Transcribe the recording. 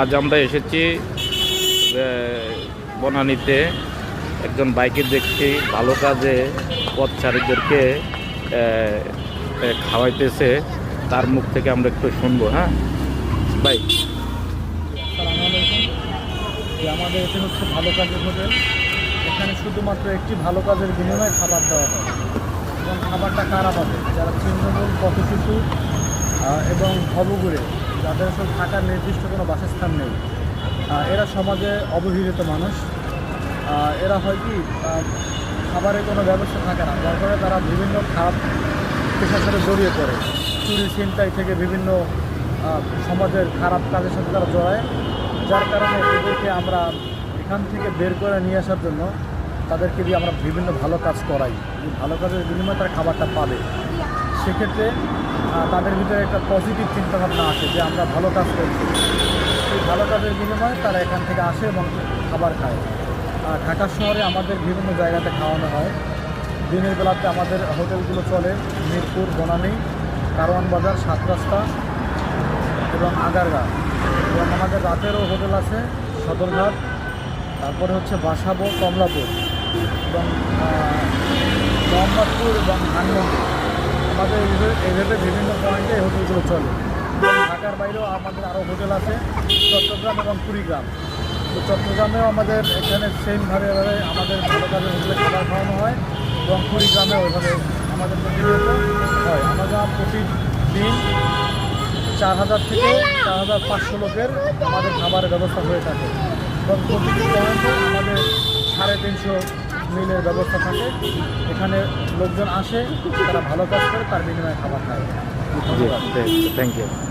আজ আমরা এসেছি বনানীতে। একজন বাইকে দেখছি, ভালো কাজে পথচারীদেরকে খাওয়াইতেছে। তার মুখ থেকে আমরা একটু শুনব হ্যাঁ? যে আমাদের এখানে হচ্ছে ভালো কাজের হোটেল। এখানে শুধুমাত্র একটি ভালো কাজের বিনিময়ে খাবার দেওয়া হয়। এবং খাবারটা কারা পাবে? যারা তৃণমূল পথশিশু এবং ভবগুড়ে যাদের আসলে থাকার নির্দিষ্ট কোনো বাসস্থান নেই। এরা সমাজে অবহেলিত মানুষ। এরা হয় কি খাবারের কোনো ব্যবস্থা থাকে না, যার ফলে তারা বিভিন্ন খারাপ পেশার সাথে জড়িয়ে পড়ে। চুরি, ছিনতাই থেকে বিভিন্ন সমাজের খারাপ কাজের সাথে তারা জড়ায়। যার কারণে এদেরকে আমরা এখান থেকে বের করে নিয়ে আসার জন্য তাদেরকে দিয়ে আমরা বিভিন্ন ভালো কাজ করাই। ভালো কাজের বিনিময়ে তারা খাবারটা পাবে। সেক্ষেত্রে তাদের ভিতরে একটা পজিটিভ চিন্তাভাবনা আসে যে আমরা ভালো কাজ করছি। সেই ভালো কাজের বিনিময়ে তারা এখান থেকে আসে এবং খাবার খায়। ঢাকা শহরে আমাদের বিভিন্ন জায়গাতে খাওয়ানো হয়। দিনের বেলাতে আমাদের হোটেলগুলো চলে মিরপুর, বনানী, কারওয়ান বাজার, সাত রাস্তা এবং আগারগা। এবং আমাদের রাতেরও হোটেল আছে, সদরঘাট, তারপরে হচ্ছে বাসাবো, কমলাপুর এবং মোহাম্মদপুর এবং ধানমন্ডি। আমাদের এইভাবে বিভিন্ন পয়েন্টে এই হোটেলগুলো চলে। ঢাকার বাইরেও আমাদের আরও হোটেল আছে, চট্টগ্রাম এবং কুড়িগ্রাম। তো চট্টগ্রামেও আমাদের এখানে সেমভাবে এভাবে আমাদের ভালো কাজের হোটেলে খাবার খাওয়ানো হয় এবং কুড়িগ্রামেও ওইভাবে আমাদের হয়। আমরা প্রতিদিন চার হাজার থেকে চার হাজার পাঁচশো লোকের আমাদের খাবারের ব্যবস্থা হয়ে থাকে। এবং প্রতিটি আমাদের সাড়ে তিনশো মিলের ব্যবস্থা থাকে এখানে লোকজন আসে তারা ভালো কাজ করে তার বিনিময়ে খাবার খায় থ্যাংক ইউ